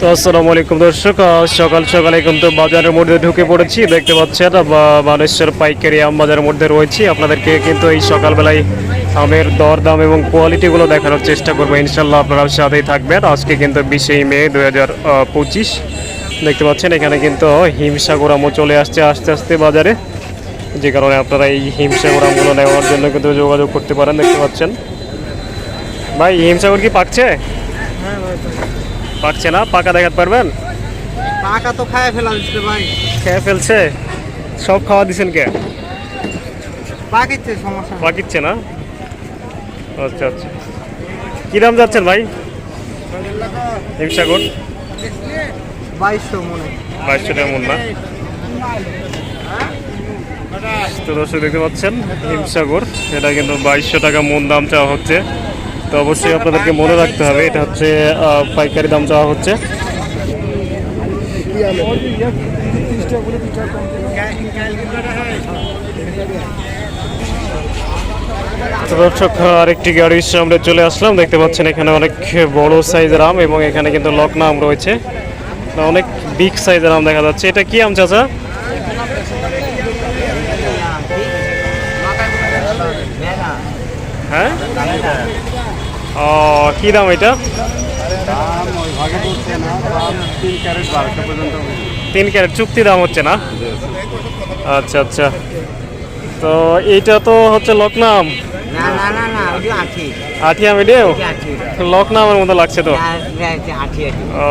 তো আসসালামু আলাইকুম দর্শক সকাল সকালে কিন্তু বাজারের মধ্যে ঢুকে পড়েছি। দেখতে পাচ্ছেন মানুষের পাইকারি আম বাজারের মধ্যে রয়েছি। আপনাদেরকে কিন্তু এই সকালবেলায় আমের দর দাম এবং কোয়ালিটিগুলো দেখানোর চেষ্টা করব। ইনশাল্লাহ আপনারা সাথেই থাকবেন। আজকে কিন্তু বিশেই মে দু হাজার পঁচিশ। দেখতে পাচ্ছেন, এখানে কিন্তু হিমসাগর আমও চলে আসছে আস্তে আস্তে বাজারে। যে কারণে আপনারা এই হিমসাগর আমগুলো নেওয়ার জন্য কিন্তু যোগাযোগ করতে পারেন। দেখতে পাচ্ছেন। ভাই হিমসাগর কি পাকছে? পাকছে না পাকা দেখাতে পারবেন? পাকা তো খায় ফেলাম রে ভাই। খেয়ে ফেলছে? সব খাওয়া দিছেন কে? পাকিতে সমস্যা। পাকিচ্ছে না? আচ্ছা আচ্ছা। কী দাম যাচ্ছেন ভাই? হিমসাগর। বাইশশো মনে। বাইশশো টাকা মন না? তো দর্শক দেখতে পাচ্ছেন হিমসাগর। এটা কিন্তু বাইশশো টাকা মন দাম চাওয়া হচ্ছে। তো অবশ্যই আপনাদেরকে মনে রাখতে হবে, এটা হচ্ছে পাইকারি দাম চাওয়া হচ্ছে। দর্শক, আরেকটি গাড়ির সামনে চলে আসলাম। দেখতে পাচ্ছেন, এখানে অনেক বড় সাইজের আম এবং এখানে কিন্তু লকনা আম রয়েছে। অনেক বিগ সাইজের আম দেখা যাচ্ছে। এটা কি আম, চাচা? হ্যাঁ? ও কি দাম এটা? তিন ক্যারেট চুক্তি দাম হচ্ছে না? আচ্ছা আচ্ছা। তো এইটা তো হচ্ছে লকনাম। আঠিয়া মিডিয়াম? লকনামের মতো লাগছে তো। হ্যাঁ, হ্যাঁ, ও,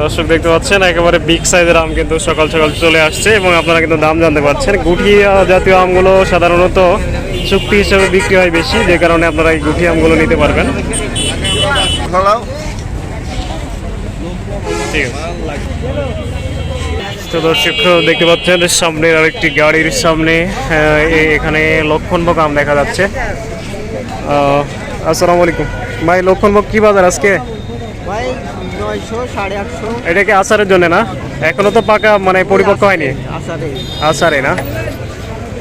দর্শক দেখতে পাচ্ছেন একেবারে বিগ সাইজের আম কিন্তু সকাল সকাল চলে আসছে এবং আপনারা কিন্তু দাম জানতে পারছেন। গুটি জাতীয় আমগুলো সাধারণত চুক্তি হিসেবে বিক্রি হয় বেশি যে কারণে আপনারা এই গুটি আমগুলো নিতে পারবেন। ঠিক আছে। তো দর্শক দেখতে পাচ্ছেন সামনে আরেকটি গাড়ির সামনে এখানে লক্ষণভোগ আম দেখা যাচ্ছে। আহ, আসসালামু আলাইকুম। ভাই লক্ষণভোগ কি বাজার আজকে? নয়শো সাড়ে আটশো। এটা কি আচারের জন্য না? এখনও তো পাকা মানে পরিপক্ক হয়নি? আসারে আচারে না?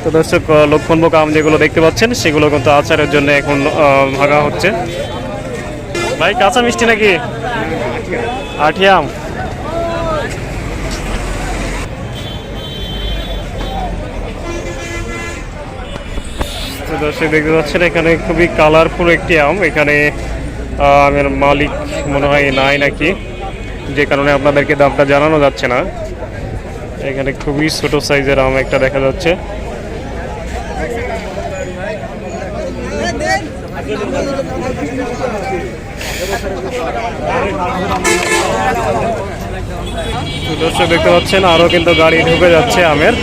তো দর্শক লক্ষণভোগ আম যেগুলো দেখতে পাচ্ছেন সেগুলো কিন্তু আচারের জন্য এখন ভাগা হচ্ছে। ভাই কাঁচা মিষ্টি নাকি? আঠিয়া আম। দর্শক দেখতে পাচ্ছেন এখানে খুবই কালারফুল একটি আম। এখানে আমের মালিক মনে হয় নাই নাকি? যে কারণে আপনাদেরকে দামটা জানানো যাচ্ছে না। এখানে খুবই ছোট সাইজের আম একটা দেখা যাচ্ছে। দর্শক দেখতে পাচ্ছেন, আরও কিন্তু গাড়ি ঢুকে যাচ্ছে আমের।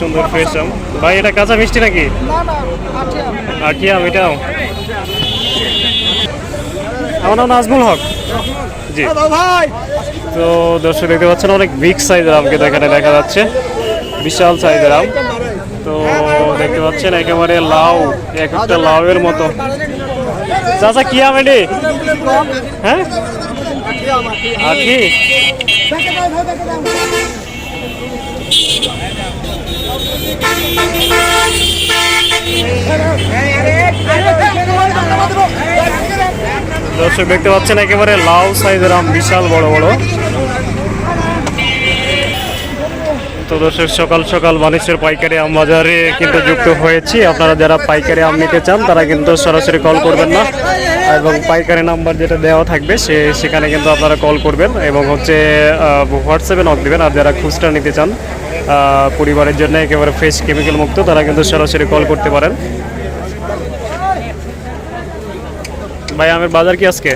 সুন্দর ফ্রেশ আম। ভাই এটা কাঁচা মিষ্টি নাকি? আটি আম। এটাও? আমার নাম নাজমুল হক। জি। ভাই। তো দর্শক দেখতে পাচ্ছেন অনেক বিগ সাইজের আম কিন্তু এখানে দেখা যাচ্ছে। বিশাল সাইজের আম। তো দেখতে পাচ্ছেন একেবারে লাউ এক একটা লাউয়ের মতো। চাচা কি আম এটি? হ্যাঁ? আখি? দর্শক দেখতে পাচ্ছেন একেবারে লাউ সাইজের আম, বিশাল বড় বড়। তো দর্শক, সকাল সকাল মানুষের পাইকারি আম বাজারে কিন্তু যুক্ত হয়েছি। আপনারা যারা পাইকারি আম নিতে চান, তারা কিন্তু সরাসরি কল করবেন না। এবং পাইকারি নাম্বার যেটা দেওয়া থাকবে, সে সেখানে কিন্তু আপনারা কল করবেন এবং হচ্ছে হোয়াটসঅ্যাপে নক দেবেন। আর যারা খুচরা নিতে চান পরিবারের জন্য একেবারে ফ্রেশ কেমিক্যাল মুক্ত তারা কিন্তু সরাসরি কল করতে পারেন। ভাই আমের বাজার কি আজকে?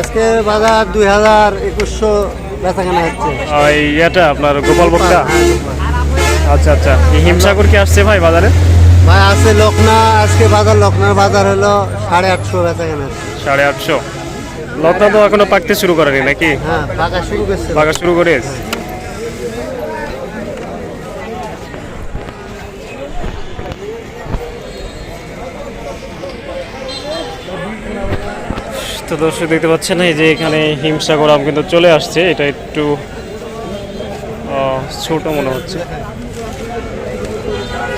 আজকে বাজার দুই হাজার একুশশো বেচা হচ্ছে। ওই ইয়েটা আপনার গোপাল ভোক্তা আচ্ছা আচ্ছা। হিমসাগর কি আসছে ভাই বাজারে? ভাই আছে লখনা আজকে বাজার লখনার বাজার হলো সাড়ে আটশো বেচা কেনা সাড়ে আটশো। লতা তো এখনও পাকতে শুরু করেনি নাকি? হ্যাঁ পাকা শুরু করছে। পাকা শুরু করে তো দর্শক দেখতে পাচ্ছেন এই যে এখানে হিমসাগর আম কিন্তু চলে আসছে। এটা একটু ছোট মনে হচ্ছে।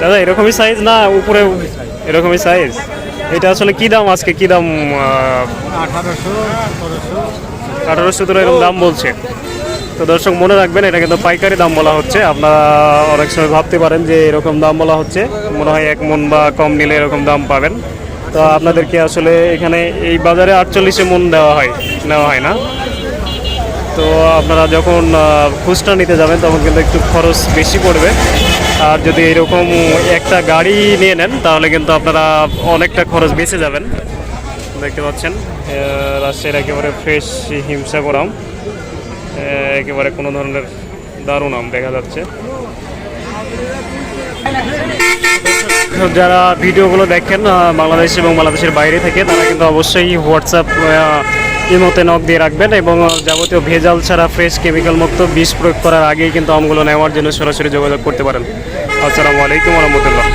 দাদা এরকমই সাইজ না উপরে এরকমই সাইজ এটা আসলে কি দাম আজকে? কি দাম আঠারোশো তো এরকম দাম বলছে। তো দর্শক মনে রাখবেন এটা কিন্তু পাইকারি দাম বলা হচ্ছে। আপনারা অনেক সময় ভাবতে পারেন যে এরকম দাম বলা হচ্ছে। মনে হয় এক মন বা কম নিলে এরকম দাম পাবেন। তো আপনাদেরকে আসলে এখানে এই বাজারে আটচল্লিশে মন দেওয়া হয়, নেওয়া হয় না। তো আপনারা যখন খুচরা নিতে যাবেন, তখন কিন্তু একটু খরচ বেশি পড়বে। আর যদি এরকম একটা গাড়ি নিয়ে নেন, তাহলে কিন্তু আপনারা অনেকটা খরচ বেঁচে যাবেন। দেখতে পাচ্ছেন রাজশাহীর একেবারে ফ্রেশ হিমসা করাম একেবারে কোনো ধরনের দারুণ আম দেখা যাচ্ছে। যারা ভিডিওগুলো দেখেন বাংলাদেশ এবং বাংলাদেশের বাইরে থেকে, তারা কিন্তু অবশ্যই হোয়াটসঅ্যাপ ইমোতে নখ দিয়ে রাখবেন এবং যাবতীয় ভেজাল ছাড়া ফ্রেশ কেমিক্যাল মুক্ত বিষ প্রয়োগ করার আগেই কিন্তু আমগুলো নেওয়ার জন্য সরাসরি যোগাযোগ করতে পারেন। আসসালামু আলাইকুম রহমতুল্লাহ।